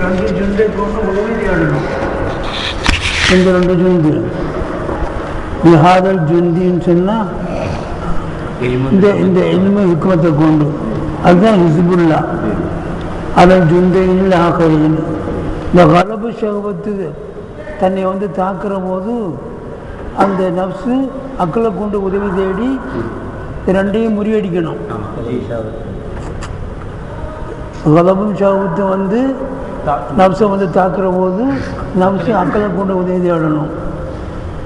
ரெண்டு இந்த ரெண்டு சொன்னால் இந்த இந்த ஹிக்மத்தை கொண்டு அதுதான் அதன் ஜுந்தையில் இந்த கலபு தன்னை வந்து தாக்குற போது அந்த நப்சு அக்களை கொண்டு உதவி தேடி ரெண்டையும் முறியடிக்கணும் கலபும் சகவத்தும் வந்து நப்சை வந்து தாக்குற போது நப்சு அக்களை கொண்டு உதவி தேடணும்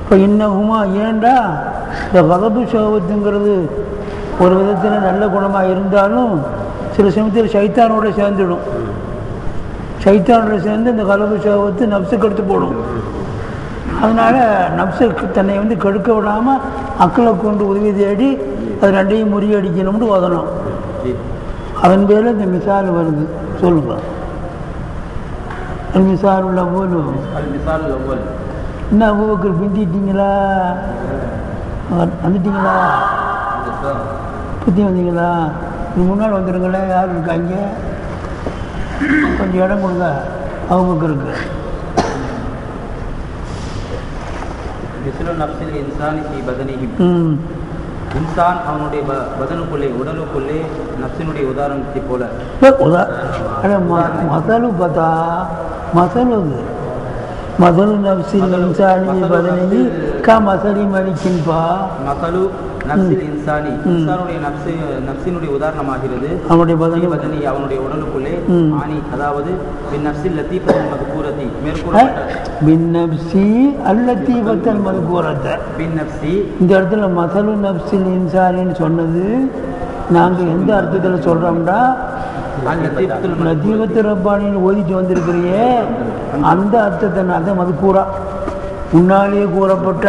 இப்போ இன்னகுமா ஏண்டா இந்த கலபு சகவத்துங்கிறது ஒரு விதத்தில் நல்ல குணமாக இருந்தாலும் சில சமயத்தில் சைத்தானோட சேர்ந்துடும். சைத்தானோட சேர்ந்து இந்த கலபு சகவத்து நப்சு கெடுத்து போடும். அதனால் நப்சை தன்னை வந்து கெடுக்க விடாமல் அக்களை கொண்டு உதவி தேடி அது ரெண்டையும் முறியடிக்கணும்னு ஓதணும். அதன் பேரில் இந்த மிசால் வருது. சொல்லுங்க. மிசால் உள்ள போலும் المثال الأول என்ன அபுபக்கர் பிந்திட்டீங்களா வ- வந்துட்டீங்களா பற்றி வந்தீங்களா இது முன்னால் வந்துடுங்களேன் யார் இருக்காங்க கொஞ்சம் இடம் கொடுங்க அபுபக்கருக்கு مثل نفس الإنسان في بدنه ம் இன்சான் அவனுடைய ப- பதனுக்குள்ளே உடலுக்குள்ளே நப்சினுடைய உதாரணத்தை போல உதா அட ம- மசாலு பார்த்தா மசாலு அது மசாலு நப்சில் இன்சானி பதனி கா மசாலி மணிக்கின்பா. மசலு நப்சில் இன்சானி. இன்சானுடைய நப்சி நப்சினுடைய உதாரணமாகிறது. அவனுடைய பதனி பதனி அவனுடைய உடலுக்குள்ளே. ஆணி அதாவது பின் நப்சில் லத்தீஃபத்தின் மதுக்கூரத்தி மேற்கூறப்பட்ட. பின் நப்சி அல்லத்தி பத்தல் மதுக்கூறத்தை பின் நப்சி. இந்த இடத்துல மசலு நப்சில் இன்சானின்னு சொன்னது நாங்கள் எந்த அர்த்தத்தில் சொல்கிறோம்னா நதீவத்து ரப்பானின்னு ஓதிட்டு வந்திருக்கிறியே. அந்த அர்த்தத்தை நான் தான் மதுக்கூறா முன்னாலேயே கூறப்பட்ட.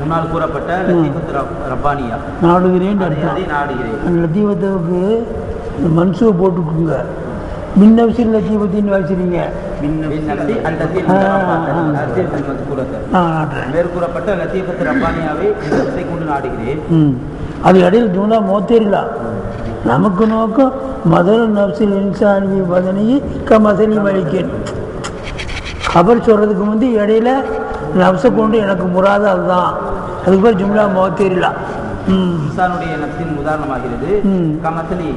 முன்னால் கூறப்பட்ட ரப்பானியா? நாடுகிறேன் நாடுகிறேன்? அந்த லத்தீவத்துக்கு மன்சுவை போட்டுக்குங்க. மின்னவசில் லத்தீவத்தின்னு வச்சுருங்க மேற்கூறப்பட்ட லத்தீஃபத்து ரப்பானியாவை கொண்டு நாடுகிறேன். அது இடையில் ஜூனா மோத்தேரிலா நமக்கு நோக்கம் மதல் நப்சில் இன்சானி பதனி க மசலி மலிக்கேன் கபர் சொல்கிறதுக்கு வந்து இடையில நப்சை கொண்டு எனக்கு முறாத அதுதான். அதுக்கு பேர் ஜும்லா மோத்தேரிலா ம். இன்சானுடைய நப்சின் உதாரணமாகிறது ம். கமசலி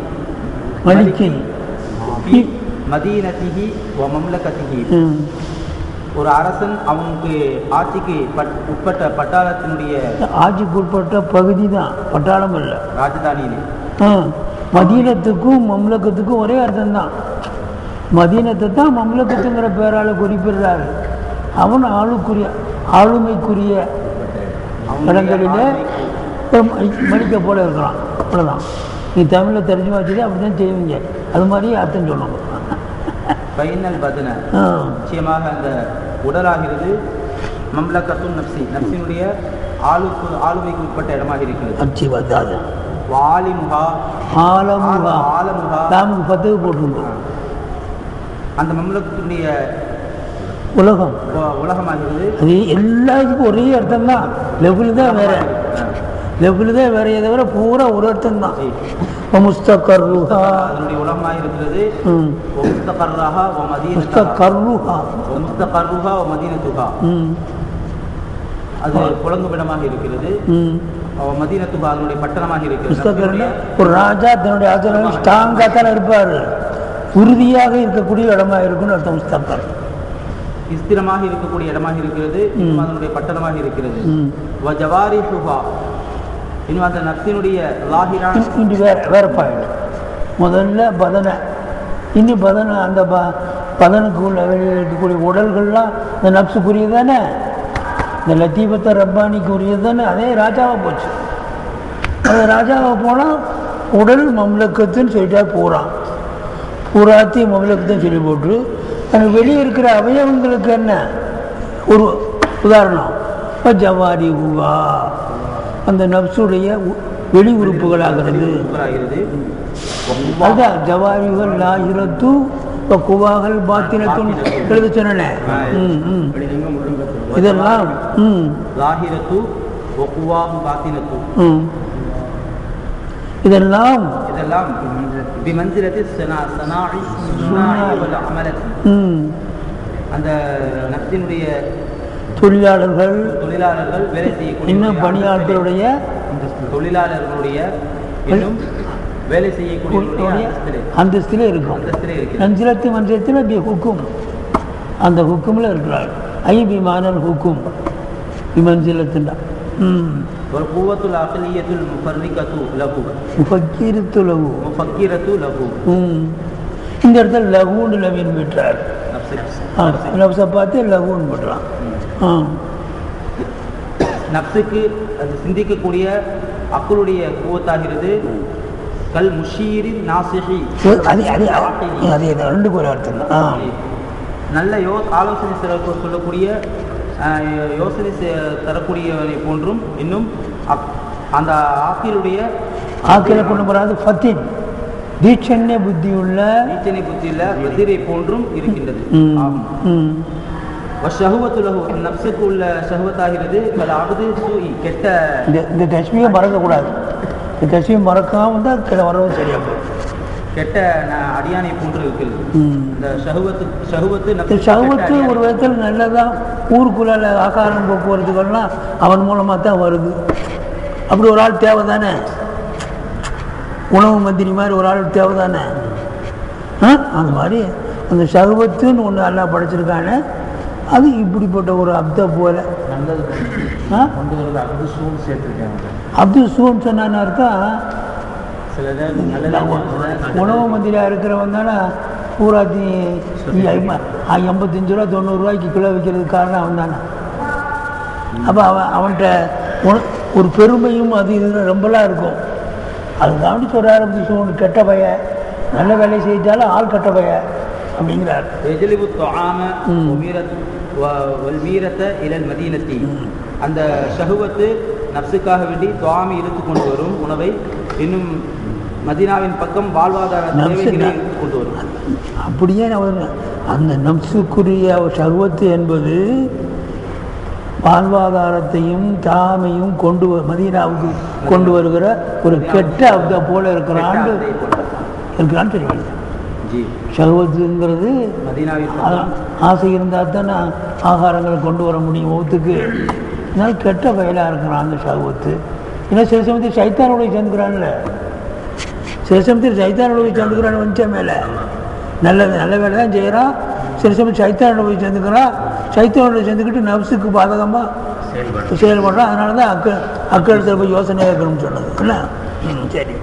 மலிக்கின் ஃபி மதீனத்திஹி வ மம்லகத்திஹி ம். ஒரு அரசன் அவனுக்கு ஆட்சிக்கு பட் உட்பட்ட பட்டாளத்தினுடைய ஆட்சிக்கு உட்பட்ட பகுதி தான். பட்டாளம் இல்லை ராஜதானியிலே. மதீனத்துக்கும் மம்லக்கத்துக்கும் ஒரே அர்த்தம் தான் மதீனத்தை தான் மம்லக்கத்துங்கிற பேரால் குறிப்பிடுறாரு. அவன் ஆளுக்குரிய ஆளுமைக்குரிய இடங்களிலே மணிக்க போல இருக்கலாம் அவ்வளோதான் நீ தமிழில் தெரிஞ்சு வச்சதே அப்படி தான் செய்வீங்க. அது மாதிரி அர்த்தம் சொல்லணும். பைனல் பதன. நிச்சயமாக அந்த உடலாகிறது மம்லக்கத்தும் நப்சி. நப்சினுடைய ஆளுக்கு ஆளுமைக்கு உட்பட்ட இடமாக இருக்கிறது. வாலிமுகா. ஆலமுகா. ஆலமுகா. நாமுக்கு பத்து போட்டிருந்தோம். அந்த மம்லக்கத்தினுடைய உலகம். உலகமாகிறது. அது எல்லாத்துக்கும் ஒரே அர்த்தம் தான் லெவலு தான் வேற. லெவலு தான் வேற தவிர பூரா ஒரு அர்த்தம் தான் முஸ்தகர்ருஹா அதனுடைய உலகமாக இருக்கிறது முஸ்தகர்ரஹா வ மதீனத்துஹா முஸ்தகர்ருஹா முஸ்தகர்ருஹா வ மதீனத்துஹா அது புலங்குபிடமாக இருக்கிறது. ம் அவ மதீனத்துஹா அதனுடைய பட்டணமாக இருக்கிறது ஒரு ராஜா தன்னுடைய ஆச்சரணம் ஸ்ட்ராங்காக தானே இருப்பார். உறுதியாக இருக்கக்கூடிய இடமா இருக்குன்னு அர்த்தம் ஸ்திரமாக இருக்கக்கூடிய இடமாக இருக்கிறது இன்னும் அதனுடைய பட்டணமாக இருக்கிறது. வ ஜவாரிஹுஹா இன்னும் அந்த நப்சினுடைய லாஹிரான வேற வேற பாயிண்ட் முதல்ல பதனை. இனி பதனை அந்த ப பதனுக்கு உள்ள வெளியில் இருக்கக்கூடிய உடல்கள்லாம் இந்த நப்சுக்குரியது தானே? இந்த லத்தீபத்தை ரப்பானிக்கு உரியது தானே? அதே ராஜாவை போச்சு. அது ராஜாவை போனால் உடல் மம்லக்கத்துன்னு சொல்லிட்டா போகிறான் பூராத்தி மம்லக்கத்துன்னு சொல்லி போட்டு அந்த வெளியே இருக்கிற அவயவங்களுக்கு என்ன? ஒரு உதாரணம். இப்போ ஜவாரி உவா. அந்த நப்சுடைய வெளி உறுப்புகளாகிறது. அதுதான் ஜவாரிகள் லாயிரத்து இப்போ குவாகல் பாத்தினத்தும் எழுத சொன்னேன். இதெல்லாம் ம் லாஹிரத்து வ குவாஹு பாத்தினத்து ம் இதெல்லாம் இதெல்லாம் அந்த நப்சினுடைய தொழிலாளர்கள் தொழிலாளர்கள் வேலை செய்யக்கூடிய இன்னும் பணியாளர்களுடைய தொழிலாளர்களுடைய இன்னும் வேலை செய்யக்கூடிய அந்தஸ்திலே அந்தஸ்தில் இருக்கும். மஞ்சளத்து மஞ்சத்தில் பி ஹுக்கும் அந்த ஹுக்குமில் இருக்கிறார் ஐ பிமானல் ஹுக்கும் விமஞ்சலத்துண்டா. ம். கூவத்துல் அகலியத்துல் முஃபர்ரிகத்து லகு லகு முஃபக்கிரத்து லகு ம் இந்த இடத்துல லகுன்னு நவீன் விட்டுறார் ஆ நப்சை பார்த்து லகுன்னு விட்டுறான் ஆ நப்சுக்கு அது சிந்திக்கக்கூடிய அக்களுடைய கூவத்தாகிறது கல் முஷீரின் நாசிஹி அது அது அது ரெண்டு ஒரு அர்த்தம் நல்ல யோ ஆலோசனை சில சொல்லக்கூடிய யோசனை செ- தரக்கூடியவனை போன்றும் இன்னும் அக்- அந்த ஆக்கிலுடைய ஆக்கில கொண்டு போகிறாது ஃபத்தின். தீட்சண்ய புத்தியுள்ள நீச்சனை புத்தியுள்ள வதிரை போன்றும் இருக்கின்றது. நப்சுக்கு உள்ள ஷஹுவத்தாகிறது சூஇ கெட்ட இந்த தஸ்மியை மறக்கக்கூடாது. இந்த தஸ்மியை மறக்காம கீழே வரவும் சரியாக போகும் கெட்ட அடியானை போன்று இருக்கிறது. இந்த நப்சுக்கு சவுத்து கெட்ட ஒரு விதத்தில் நல்லதான் ஊருக்குள்ள ஆகாரம் போக்குவரத்துக்கெல்லாம் அவன் மூலமாக தான் வருது. அப்படி ஒரு ஆள் தேவை தானே உணவு மந்திரி மாதிரி ஒரு ஆள் தேவை தானே ஆ அந்த மாதிரி அந்த சகுவத்துன்னு ஒன்று எல்லாம் படைச்சிருக்கானே அது இப்படிப்பட்ட ஒரு அப்த போல. அப்துல் சூன் சொன்னான்னு அர்த்தம்? உணவு மந்திரியாக இருக்கிறவன் தானே ஆ, எண்பத்தஞ்சு ரூபா தொண்ணூறுரூவாய்க்கு கிலோ விற்கிறதுக்கு காரணம் அவன் தானே அப்போ அவன் அவன்கிட்ட ஒரு பெருமையும் அது இது ரொம்பலாம் இருக்கும். அது தாண்டி சொல்கிறார் அப்படி சொல்லணும் கெட்ட பைய நல்ல வேலை செய்தாலும் ஆள் கெட்ட பைய அப்படிங்கிறார். அந்த ஷகுவத்து நப்சுக்காக வேண்டி துவாமி இழுத்து கொண்டு வரும் உணவை. இன்னும் மதினாவின் பக்கம் வாழ்வாதார தேவைகளை கொண்டு வரும். அப்படியே அவர் அந்த நப்சுக்குரிய சர்வத்து என்பது வாழ்வாதாரத்தையும் தாமையும் கொண்டு வ மதீனாவுக்கு கொண்டு வருகிற ஒரு கெட்ட அந்த போல இருக்கிறான் இருக்கிறான்னு சொல்லுவாங்க சர்வத்துங்கிறது ஆசை இருந்தால் தான் ஆகாரங்களை கொண்டு வர முடியும் ஒத்துக்கு அதனால கெட்ட வயலாக இருக்கிறான் அந்த சர்வத்து ஏன்னா சில சமயத்தில் சைத்தானோடைய சேர்ந்துக்கிறான்ல. சில சமயத்தில் சைத்தானோடைய சேர்ந்துக்கிறான்னு வந்துச்சா மேலே. நல்லது நல்ல வேலை தான் செய்கிறான். சில சமயம் சைத்தானோட போய் சேர்ந்துக்கிறான் சைத்தானோட சேர்ந்துக்கிட்டு நப்சுக்கு பாதகமாக செயல்படுறான். அதனால தான் அக்க அக்கடத்தில் போய் யோசனை இருக்கணும்னு சொன்னது. என்ன? ம், சரி.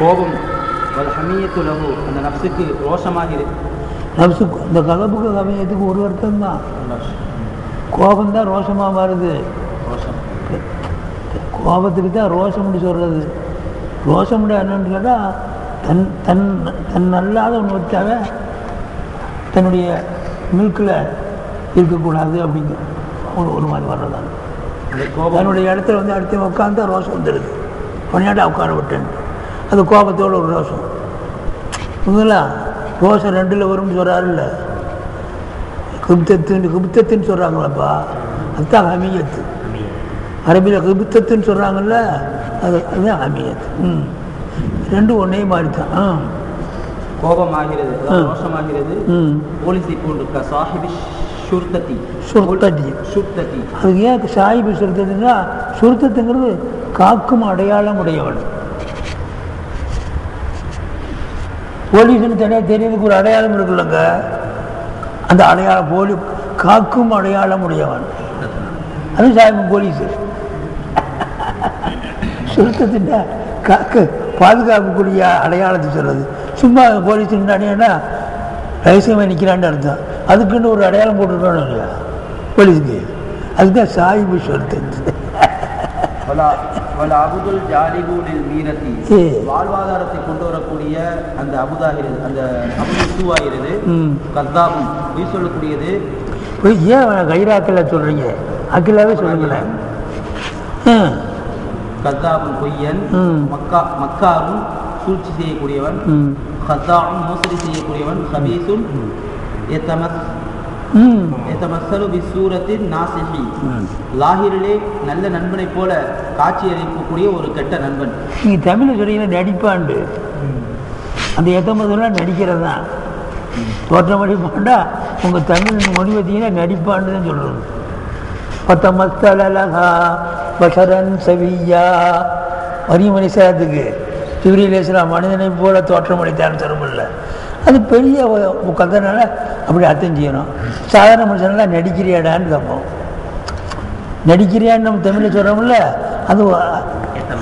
கோபம் அந்த நப்சுக்கு ரோஷமாக இருக்கு நப்சுக்கு இந்த கலப்புக்கு கவியத்துக்கு ஒரு அர்த்தம் தான் கோபம் தான் ரோஷமாக மாறுது ரோஷம். கோபத்துக்கு தான் ரோஷம்னு சொல்கிறது ரோஷம்னு என்னன்னு கேட்டால் தன் தன் தன் அல்லாத ஒன்று வச்சாவே தன்னுடைய மில்கில் இருக்கக்கூடாது அப்படிங்கிற ஒரு ஒரு மாதிரி கோபம் தன்னுடைய இடத்துல வந்து அடுத்த உட்காந்தா ரோஷம் வந்துடுது பணியாட்டா உட்கார விட்டேன். அது கோபத்தோட ஒரு ரோஷம். புரியுங்களா ரோஷம் ரெண்டில் வரும்னு சொல்கிறாருல்ல குப்தத்துன்னு குப்தத்துன்னு சொல்கிறாங்களப்பா அதுதான் ஹமியத்து. அரபியில் குப்தத்துன்னு சொல்கிறாங்கல்ல அது அதுதான் ஹமியத்து. ம். ரெண்டும் ஒன்றே மாதிரி தான் ஆ. கோபமாகிறது. ரோஷமாகிறது ம். போலீஸை போன்று சாஹிபி ஷுர்தத்தி சுர்த்தடி ஷுர்தத்தி அதுக்கு ஏன் சாஹிபு சுருத்தத்துன்னா சுருத்தத்துங்கிறது காக்கும் அடையாளம் உடையவன். போலீஸ்னு தனியாக தெரியறதுக்கு ஒரு அடையாளம் இருக்குல்லங்க. அந்த அடையாளம் போலி காக்கும் அடையாளம் உடையவன் அது சாயம் போலீஸு. சுருத்தத்தின் காக்க பாதுகாக்கக்கூடிய அடையாளத்தை சொல்றது. சும்மா போலீஸ் அடையாளம்னா ரகசியமாக நிற்கிறான்னு அர்த்தம். அதுக்குன்னு ஒரு அடையாளம் போட்டுருக்கணும் இல்லையா போலீஸுக்கு. அதுதான் சாயிபு சுருத்தத்து வலா அபுதுல் ஜாலிபூலில் மீரத்தி. வாழ்வாதாரத்தை கொண்டு வரக்கூடிய அந்த அபுதாகிறது அந்த அபுது சூவாகிறது. ம். கத்தாபும். பொய் சொல்லக்கூடியது. ஏன் கைராக்கில் சொல்கிறீங்க அக்கிலாவே சொல்லுங்களேன். கத்தாபும் பொய்யன். மக்கா மக்காரும் சூழ்ச்சி செய்யக்கூடியவன். கத்தாவும் மோசடி செய்யக்கூடியவன். ஹபீசும் எத்தமஸ் லாஹிரிலே நல்ல நண்பனை போல காட்சி அளிக்கக்கூடிய ஒரு கெட்ட நண்பன். நீங்கள் தமிழ் சொல்றீங்க நடிப்பாண்டு. அந்த எத்தம்பதுலாம் நடிக்கிறது? தான் தோற்றம் அடிப்பாண்டா உங்கள் தமிழ் மொழி பார்த்தீங்கன்னா நடிப்பாண்டு தான் சொல்கிறது பத்த மஸ்தலகா பஷரன் சவியா. வரிய மனுஷத்துக்கு இஸ்லாம் மனிதனை போல தோற்றம் அளித்தான்னு சொல்லமில்ல அது பெரிய கதைனால அப்படி அர்த்தம் செய்யணும். சாதாரண மனுஷனெல்லாம் நடிக்கிறியாடான்னு கேட்போம். நடிக்கிறியான்னு நம்ம தமிழில் சொல்கிறோம்ல அது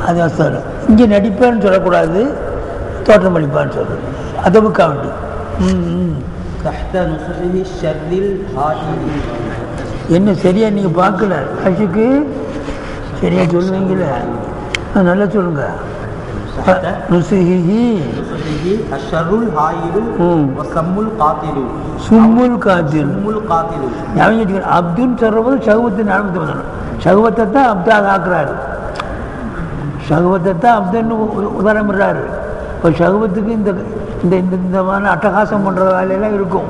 அது அர்த்தம் இங்கே நடிப்பேன்னு சொல்லக்கூடாது தோற்றம் அளிப்பான்னு சொல்கிறது அதவுக்கா உண்டு ம் ம். என்ன சரியா நீங்கள் பார்க்கல? அஷுக்கு சரியா சொல்லுவீங்களே? நல்லா சொல்லுங்கள் அப்துன்னு சொல்கிறபோது சகுவத்து ஞாபகத்தை வந்துடும் சகுவத்தை தான் அப்தாக ஆக்குறாரு. சகுவத்தை தான் அப்துன்னு உ- உதாரணம் பண்றாரு. இப்போ சகுவத்துக்கு இந்த இந்த இந்த மாதிரி அட்டகாசம் பண்ணுற வேலையெல்லாம் இருக்கும்.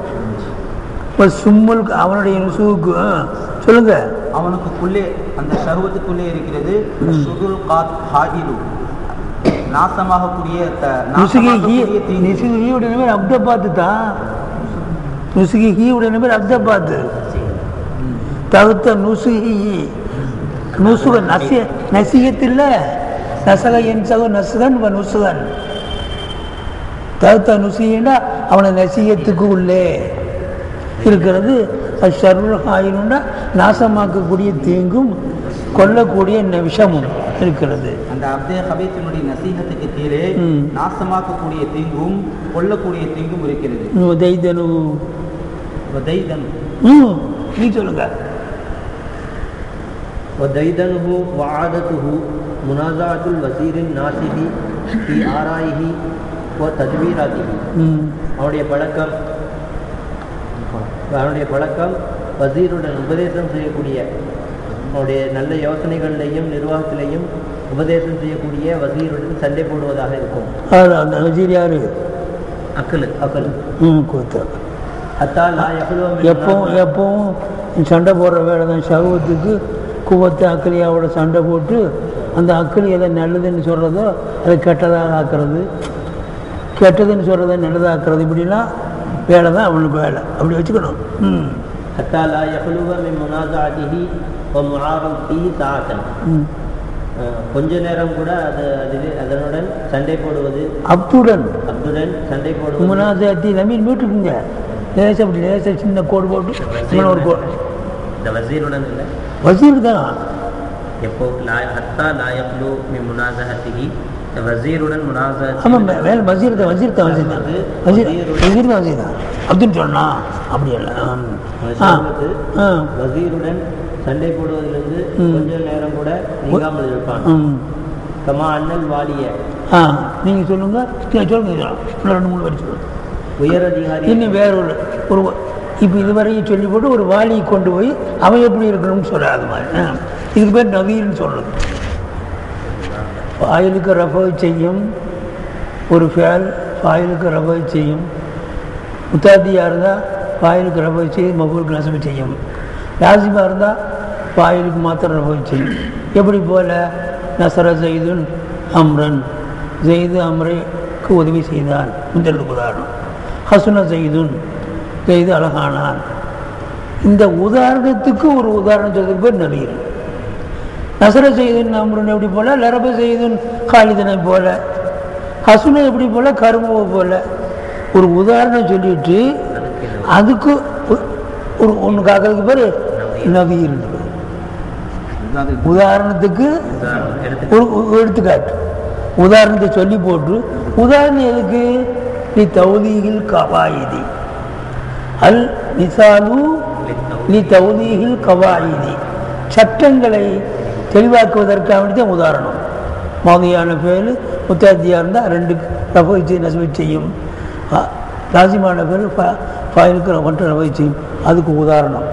இப்போ சும்முல் அவனுடைய நுசுவுக்கு சொல்லுங்க. அவனுக்குள்ளே அந்த ஷர்வத்துக்குள்ளே இருக்கிறது சுருல் காத் ஹாயிரு நாசமாகக்கூடிய நுசுகி ஹீ ஹீவுடைய பேர் அப்த பார்த்து தான் நுசுகி ஹீவுடைய பேர் அப்த பார்த்து தகுத்த நுசுகி நுசுக நசிய நசிகத்தில் நசக என் சகோ நசுகன் வ நுசுகன். தகுத்த நுசிகன்னா அவனை நசிகத்துக்கு உள்ளே இருக்கிறது. அது ஷர்ருல் ஆயினும்னா நாசமாக்கக்கூடிய தீங்கும் கொல்லக்கூடிய ந- விஷமும் இருக்கிறது அந்த அப்தே ஹபீத்தினுடைய நசீகத்துக்கு கீழே ம். நாசமாக்கக்கூடிய தீங்கும் கொல்லக்கூடிய தீங்கும் இருக்கிறது உதைதனு வதைதன் ம் நீ சொல்லுங்க وديدنه وعادته منازعة الوزير الناصح في آرائه وتدبيراته ம் அவனுடைய பழக்கம் அவனுடைய பழக்கம் வசீருடன் உபதேசம் செய்யக்கூடிய அவனுடைய நல்ல யோசனைகளிலையும் நிர்வாகத்திலையும் உபதேசம் செய்யக்கூடிய வசீருடன் சண்டை போடுவதாக இருக்கும். அந்த வசீர் யாரு? அக்கல் அக்கல். ம் கூத்த அத்தா லா யஹ்லுவ மின் எப்பவும் எப்பவும் சண்டை போடுற வேலை தான். சகுவத்துக்கு குவத்து அக்கிலியாவோட சண்டை போட்டு அந்த அக்கிலி எதை நல்லதுன்னு சொல்கிறதோ அதை கெட்டதாக ஆக்குறது. கெட்டதுன்னு சொல்கிறத நல்லதாக்குறது. இப்படிலாம் வேலை தான் அவனுக்கு வேலை. அப்படி வச்சுக்கணும். ம். حتى لا يخلو من منازعته ومعارضته ساعة ம் அஹ், கொஞ்ச நேரம் கூட அது அதிலே அதனுடன் சண்டை போடுவது அப்துடன் அப்துடன் சண்டை போடுவது முனாசாத்தி லமீன் மீட்டுக்குங்க லேசாக அப்படி லேசாக சின்ன கோடு போட்டு இங்கே ஒரு கோடு இந்த வசீருடன் இல்லை வசீர் தான் எப்போ லா ஹத்தா லா யக்லு மி முனாசஹத்திஹி இந்த வசீருடன் முனாசஹத்தி ஆமாம் வேலை வசீர் தான் வசீர் தான் வசீர் தான் வசீர் வசீர் தான் வசீர் தான் அப்துன்னு சொன்னா அப்படி இல்லை. வசீருடன் சண்டை போடுவதிலிருந்து ம். கொஞ்ச நேரம் கூட நீங்காமல் இருப்பான். ம். கமா அண்ணல் வாலிய. ஆ. நீங்கள் சொல்லுங்க. இன்னும் ரெண்டு மூணு பேர் சொல்லுங்கள் உயர் அதிகாரி. இன்னும் வேற ஒரு ஒரு இப்போ இதுவரையும் சொல்லி போட்டு ஒரு வாலியை கொண்டு போய் அவன் எப்படி இருக்கணும்னு சொல்லாத மாதிரி. ஆ. இதுக்கு பேர் நவீன்னு சொல்றது. ஃபாயிலுக்கு ரஃபை செய்யும் ஒரு ஃபேல் ஃபாயிலுக்கு ரஃபை செய்யும். முத்தாத்தியாக இருந்தால் வாயிலுக்கு ரஃபை செய்யும் மபூலுக்கு நசபை செய்யும். லாசிமாக இருந்தால் வாயிலுக்கு மாத்திரம் ரஃபை செய்யும். எப்படி போல? நசர செய்துன் அம்ரன். ஜெய்து அம்ரைக்கு உதவி செய்தான். முந்தலுக்கு உதாரணம் ஹசுன செய்துன் ஜெய்து அழகானான். இந்த உதாரணத்துக்கு ஒரு உதாரணம் சொல்றதுக்கு பேர் நடிகர் நசர செய்துன் அம்ரன் எப்படி போல? லரப செய்துன் காலிதனை போல. ஹசுனை எப்படி போல? கருமவை போல. ஒரு உதாரணம் சொல்லிட்டு அதுக்கு ஒரு ஒன்று காக்கிறதுக்கு பேர். நவீர் உதாரணத்துக்கு ஒரு எடுத்துக்காட்டு. உதாரணத்தை சொல்லி போட்டு உதாரணம் எதுக்கு? நீ தௌதீகில் கவாயிதி. அல் மிசாலு நீ தௌதீகில் கவாயிதி. சட்டங்களை தெளிவாக்குவதற்காக வேண்டியதான் உதாரணம். மௌதியான பேர் முத்தாத்தியாக இருந்தால் ரெண்டு செய்யும் நசுவை செய்யும் லாசிமான பேர் ஃபைலுக்கு ஒன்று ரஃபை செய்யும் அதுக்கு உதாரணம்.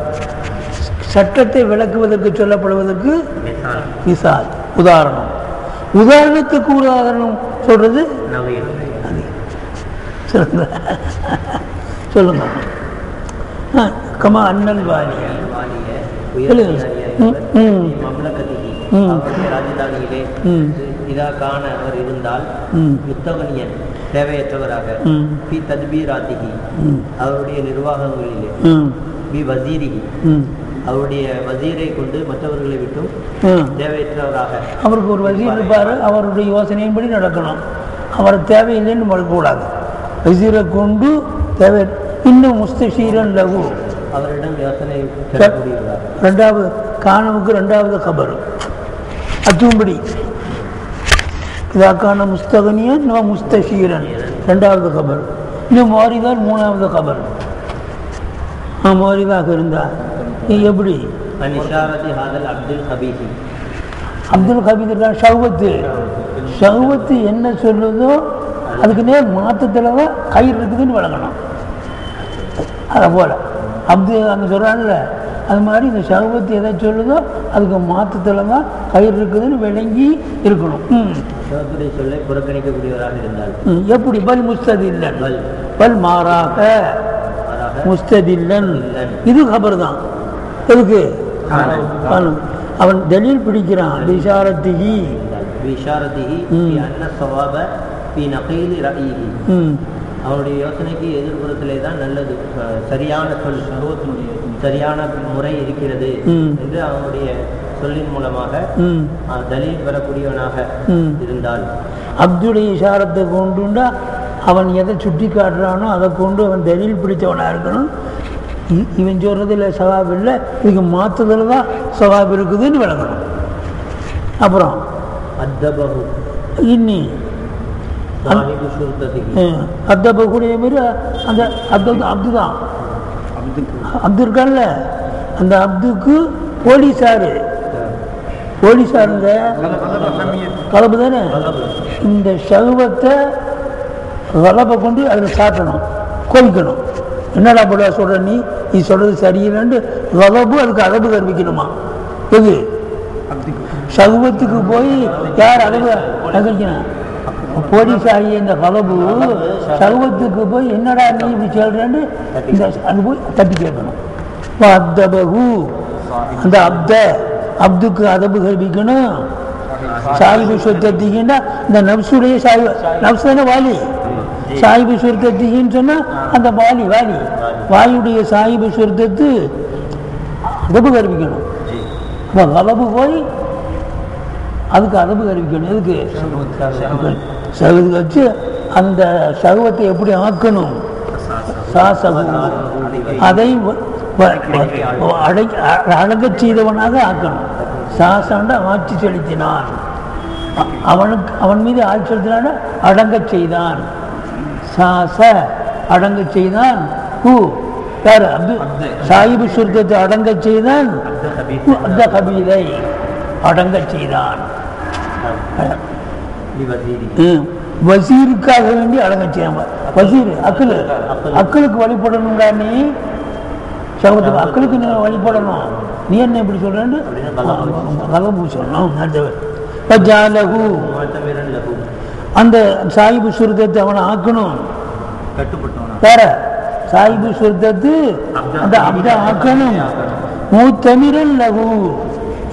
சட்டத்தை விளக்குவதற்கு சொல்லப்படுவதற்கு மிசால் உதாரணம். உதாரணத்துக்கு உதாரணம் சொல்றது சொல்லுங்க. சொல்லுங்க. கமா அண்ணல் வாலிய. ம், ம். இதா காண அவர் இருந்தால். முத்தகனியன் தேவையற்றவராக. பி தத்பீராத்திகி. அவருடைய நிர்வாகங்களிலே. பி வசீரிகி. அவருடைய வசீரை கொண்டு மற்றவர்களை விட்டும் தேவையற்றவராக. அவருக்கு ஒரு வசீர் இருப்பார் அவருடைய யோசனையின்படி நடக்கணும். அவர் தேவையில்லைன்னு மறுக்கக்கூடாது. வசீரை கொண்டு தேவை இன்னும் முஸ்தஷீரன் லகு. அவரிடம் யோசனை ரெண்டாவது காணவுக்கு ரெண்டாவது கபர். அச்சும்படி இதாக்கான முஸ்தகனியன் நோ முஸ்தஷீரன். ரெண்டாவது கபர். இன்னும் மாறிதான் மூணாவது கபர். ஆ மாறிதாக இருந்தார் இது எப்படி? அப்துல் அப்துல் ஹபீத் இருக்கான் ஷவுவத்து ஷவுவத்து என்ன சொல்லுதோ அதுக்கு நேர் மாற்றத்தில் தான் கயிறு இருக்குதுன்னு வழங்கணும். அதை போல். அப்து அங்கே சொல்கிறான்ல அது மாதிரி இந்த ஷவுவத்து எதை சொல்லுதோ அதுக்கு மாற்றத்தில் தான் கயிறு இருக்குதுன்னு விளங்கி இருக்கணும். ம். சிவத்துடைய சொல்லை புறக்கணிக்கக்கூடியவராக இருந்தால். எப்படி? பல் முஸ்ததில்லன். பல். பல் மாறாக முஸ்ததில்லன். இது கபர் தான் எதுக்கு அவன் தலீல் பிடிக்கிறான். ம். பி அன்ன சவாப பி நகைலி ரஈஹி ம். அவனுடைய யோசனைக்கு எதிர்புறத்திலே தான் நல்லது. சரியான சொல் சரியான முறை இருக்கிறது. என்று அவனுடைய சொல்லின் மூலமாக தலீல் பெறக்கூடியவனாக. இருந்தால் அப்துடைய இஷாரத்தை கொண்டுண்டா அவன் எதை சுட்டி காட்டுறானோ அதை கொண்டு அவன் தலீல் பிடித்தவனாக இருக்கணும். இ- இவன் சொல்கிறதுல சவாப் இல்லை. இதுக்கு மாற்றுதல் தான் சவாப் இருக்குதுன்னு விளங்கணும் அப்புறம் அத்தபஹு இன்னி. சாஹிபு சுருத்ததிஹி அத்தப்ப கூடிய மாரி அந்த அப்து அப்து தான். அப்து இருக்கான்ல. அந்த அப்துக்கு போலீஸாரு. போலீஸாருங்க. கலப்பு தானே இந்த சகுவத்தை கலப்பை கொண்டு அதில் சாட்டணும் கொதிக்கணும். என்னடா போல சொல்கிற நீ? நீ சொல்கிறது சரியில்லைன்னு கலப்பு அதுக்கு அளவு கற்பிக்கணுமா? எது? சகுவத்துக்கு போய் யார் அளவு நகர்க்கணும் போலீஸ் இந்த கலபு சகுவத்துக்கு போய் என்னடா நீ இப்படி சொல்கிறேன்னு இந்த அது போய் தட்டி கேட்கணும். அத்தபகு அந்த அப்த அப்துக்கு அதபு கற்பிக்கணும். சாஹிபு சொத்தத்திக்கின்னா இந்த நப்சுடைய சாய் நப்சு தானே வாலி? சாஹிபு சொர்த்தத்தின்னு சொன்னால் அந்த வாலி வாலி. வாயுடைய சாஹிபு சொர்க்கத்து அதபு கற்பிக்கணும். அப்போ கலபு போய் அதுக்கு அதபு கற்பிக்கணும். எதுக்கு? சகுது வச்சு அந்த சகுவத்தை எப்படி ஆக்கணும்? சாசகம் அதை அடை அ- அடங்கச் செய்தவனாக ஆக்கணும். சாசாண்ட ஆட்சி செலுத்தினான். அவனுக்கு அவன் மீது ஆட்சி செலுத்தினான அடங்கச் செய்தான். சாச அடங்கச் செய்தான். ஹூ யார்? அப்து சாஹிபு சுருக்கத்தை அடங்கச் செய்தான். அந்த கபீலை அடங்கச் செய்தான். வசீருக்காக வேண்டி அடங்கச் செய்யாம வசீர் அக்கல். அக்களுக்கு வழிபடணும்டா நீ. சகத்துக்கு அக்களுக்கு நீ வழிபடணும் நீ என்ன இப்படி சொல்றேன்னு? கலம் பூசணும் அந்த சாஹிபு சுருத்தத்தை அவனை ஆக்கணும். வேற. சாஹிபு சுருத்தத்து அந்த அப்த ஆக்கணும். மூத்தமிரன் லகு.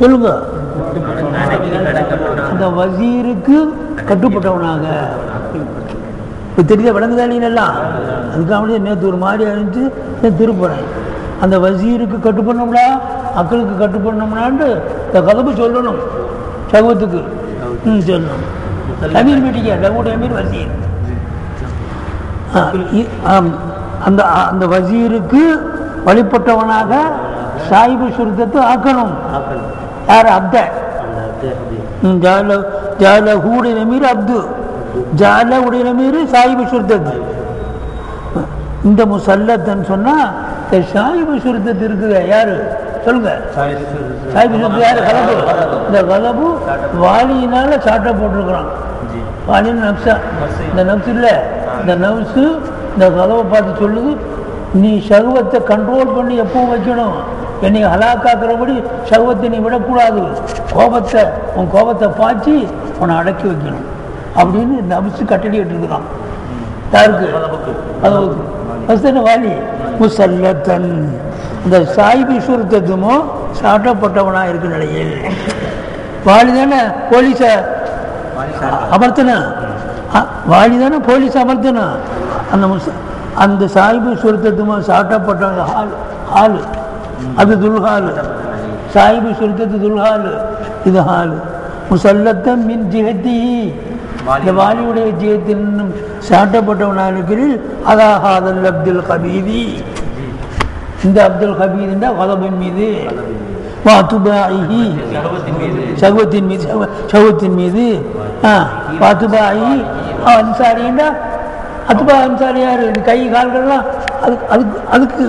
சொல்லுங்க. அந்த வசீருக்கு கட்டுப்பட்டவனாக. இப்போ தெரிய எல்லாம்? அதுக்காக நேற்று ஒரு மாதிரி அழிஞ்சு திருப்புறேன் அந்த வசீருக்கு கட்டுப்படணும்டா அக்களுக்கு கட்டுப்படணும்னான்ட்டு இந்த கதப்பு சொல்லணும். சகவத்துக்கு ம் சொல்லணும். அமீர் மீட்டிங்க டவுட் அமீர் வசீர். ஆம். அந்த அந்த வசீருக்கு வழிபட்டவனாக சாயிபு சுருத்தத்தை ஆக்கணும். யார்? அப்த. ஜால ஜால ஹூடைய மீர் அப்து. ஜால உடைய மீர் சாயிபு சுருத்தத்து. இந்த முசல்லத்துன்னு சொன்னா சாயிபு சுருத்தத்து இருக்குது. யாரு? சொல்லுங்க. சாயிபு சுருத்து யாரு? கலபு இந்த கலபு வாலியினால சாட்டை போட்டிருக்கிறான். வாலின்னு நப்சா இந்த நப்சு இல்லை. இந்த நப்சு இந்த கதவை பார்த்து சொல்லுது. நீ சகுவத்தை கண்ட்ரோல் பண்ணி எப்பவும் வைக்கணும். என்னை ஹலாக்காக்குறபடி சகுவத்தை நீ விடக்கூடாது. கோபத்தை உன் கோபத்தை பாய்ச்சி உன்னை அடக்கி வைக்கணும். அப்படின்னு நப்சு கட்டளை இருக்கான் யாருக்கு? கதவுக்கு வசன வாலி முசல்லத்தன். இந்த சாய்பி சுருத்தத்துமோ சாட்டப்பட்டவனாக இருக்கிற நிலையில். வாலி தானே போலீஸை அமர்த்தனா? வாலி தானே போலீஸ் அமர்த்தனா? அந்த முஸ் அந்த சாய்பு சுருத்தத்துமோ சாட்டப்பட்டவங்க ஹால் ஹால். அது துல்ஹால். சாய்பு சுருத்தத்து துல்ஹால். இது ஹால். முசல்லத்தன் மின் ஜிஹத்தி. இந்த வாலியுடைய ஜியத்தின் சாட்டப்பட்டவனாக இருக்கிறீர் அதாஹாதல் அப்துல் கபீதி இந்த அப்துல் கபீதுண்டா கதபின் மீது. வாத்துபாயி சகவத்தின் மீது. சகுவத்தின் மீது ஆ வாத்துபாயி அன்சாரிண்டா அத்துபா அன்சாரி யார்? கை கால்கள்லாம் அதுக்கு அதுக்கு அதுக்கு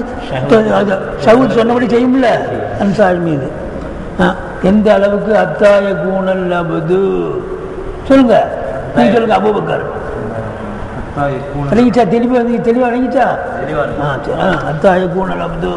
அது சவுத் சொன்னபடி செய்யும்ல அன்சாரி மீது. எந்த அளவுக்கு அத்தாய கூணல் அபது? சொல்லுங்க. சொல்லுங்க அபூபக்கர். விளங்கிச்சா தெளிவாக விளங்கிச்சா ஆ சரி அத்தாய கூணல் அபது